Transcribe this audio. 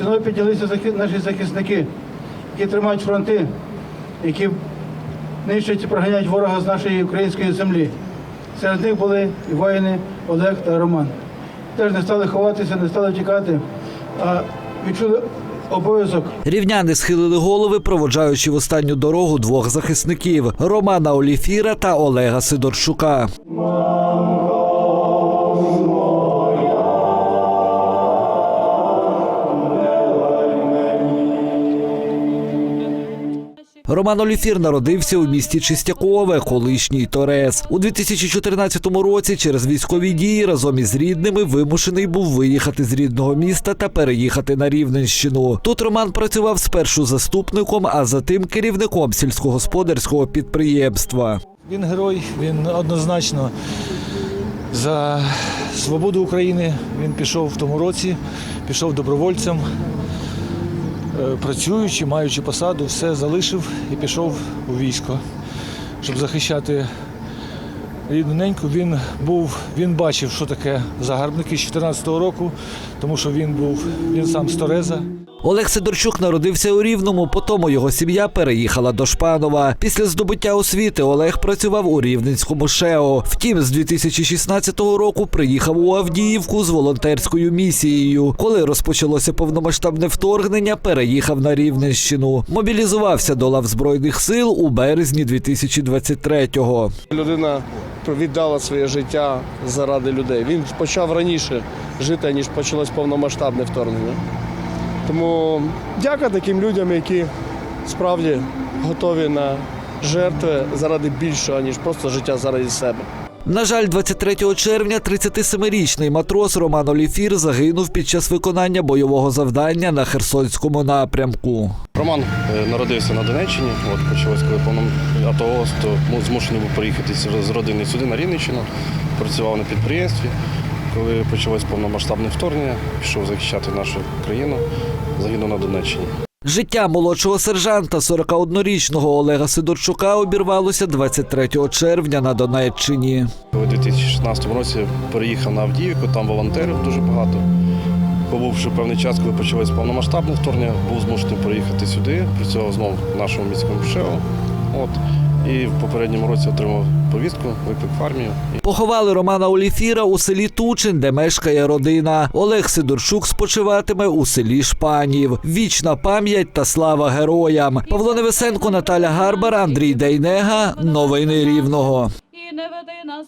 Ціною піднялися наші захисники, які тримають фронти, які нищать і проганяють ворога з нашої української землі. Серед них були і воїни Олег та Роман. Теж не стали ховатися, не стали тікати, а відчули обов'язок Рівняни схилили голови, проводжаючи в останню дорогу двох захисників Романа Оліфіра та Олега Сидорчука. Роман Оліфір народився у місті Чистякове, колишній Торез. У 2014 році через військові дії разом із рідними вимушений був виїхати з рідного міста та переїхати на Рівненщину. Тут Роман працював спершу заступником, а затим керівником сільськогосподарського підприємства. Він герой, він однозначно за свободу України. Він пішов в тому році, пішов добровольцем, працюючи, маючи посаду, все залишив і пішов у військо, щоб захищати рідну неньку. Він був, він бачив, що таке загарбники з 14-го року, тому що він був він сам з Тореза. Олег Сидорчук народився у Рівному, потім його сім'я переїхала до Шпанова. Після здобуття освіти Олег працював у Рівненському ШЕО. Втім, з 2016 року приїхав у Авдіївку з волонтерською місією. Коли розпочалося повномасштабне вторгнення, переїхав на Рівненщину. Мобілізувався до лав Збройних сил у березні 2023-го. Людина віддала своє життя заради людей. Він почав раніше жити, ніж почалось повномасштабне вторгнення. Тому дяка таким людям, які справді готові на жертви заради більшого, ніж просто життя заради себе. На жаль, 23 червня 37-річний матрос Роман Оліфір загинув під час виконання бойового завдання на Херсонському напрямку. Роман е, народився на Донеччині. От почалось, коли повному АТО, то змушений був приїхати з- з родини сюди на Рівненщину. Працював на підприємстві. Коли почалось повномасштабне вторгнення, пішов захищати нашу країну, загинув на Донеччині. Життя молодшого сержанта 41-річного Олега Сидорчука обірвалося 23 червня на Донеччині. У 2016 році переїхав на Авдіївку, там волонтерів дуже багато. Побувши певний час, коли почалось повномасштабне вторгнення, був змушений приїхати сюди, працював знову в нашому міському. От. І в попередньому році отримав повістку, виклик в армію. Поховали Романа Оліфіра у селі Тучин, де мешкає родина. Олег Сидорчук спочиватиме у селі Шпанів. Вічна пам'ять та слава героям. Павло Невесенко, Наталя Гарбар, Андрій Дейнега. Новини Рівного. і не веди нас